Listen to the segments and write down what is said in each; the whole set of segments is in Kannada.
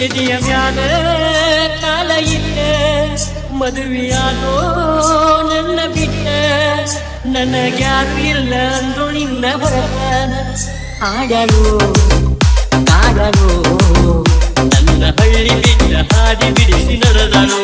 ಎದೆಯ ಮ್ಯಾಲ ಕಾಲ ಇಟ್ಟ ಮದುವೆಯಾದೋ ನನ್ನ ಬಿಟ್ಟ ಇಲ್ಲ ಅಂದು ನಿನ್ನ ಹೊರತಾನ. ಹಾಡಲು ಕಾಡಲು ನನ್ನ ಹಳ್ಳಿ ಬಿಟ್ಟ ಹಾದಿ ಬಿಡಿಸಿ ನಡೆದಳು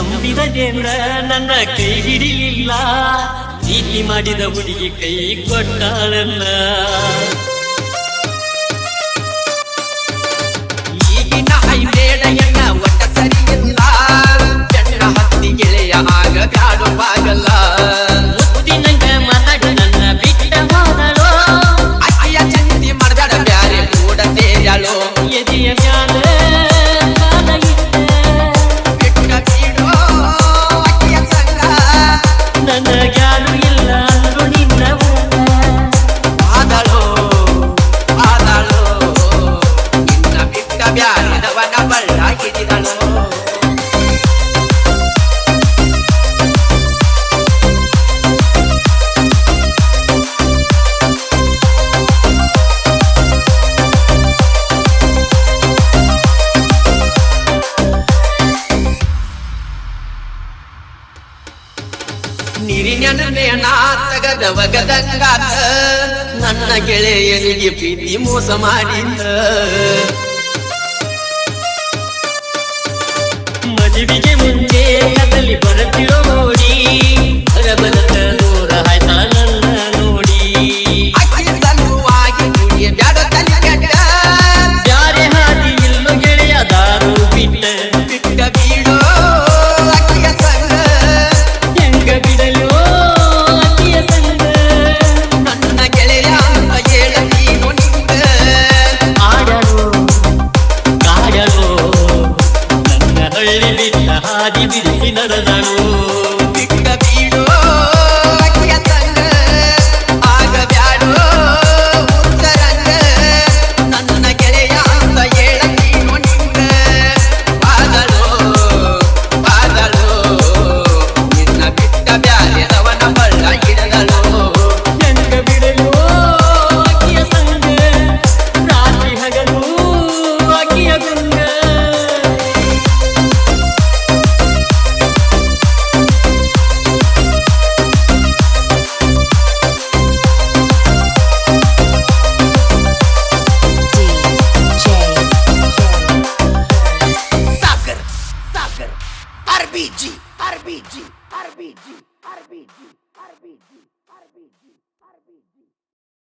ನಂಬಿದ ದೇವ್ರ ನನ್ನ ಕೈ ಹಿಡಿಲಿಲ್ಲ ಪ್ರೀತಿ ಮಾಡಿದ ಹುಡುಗಿ ಕೈ ಕೊಟ್ಟಾಳಲ್ಲ ನೀರಿನ ಮೇಣ ತಗದ ಒಗದಂಗಾತ ನನ್ನ ಗೆಳೆಯನಿಗೆ ಪ್ರೀತಿ ಮೋಸ ಮಾಡಿದ್ದ. ಮದುವೆಗೆ విరిగి నడదను Arbide! Arbide! Arbide! Arbide! Arbide! Arbide!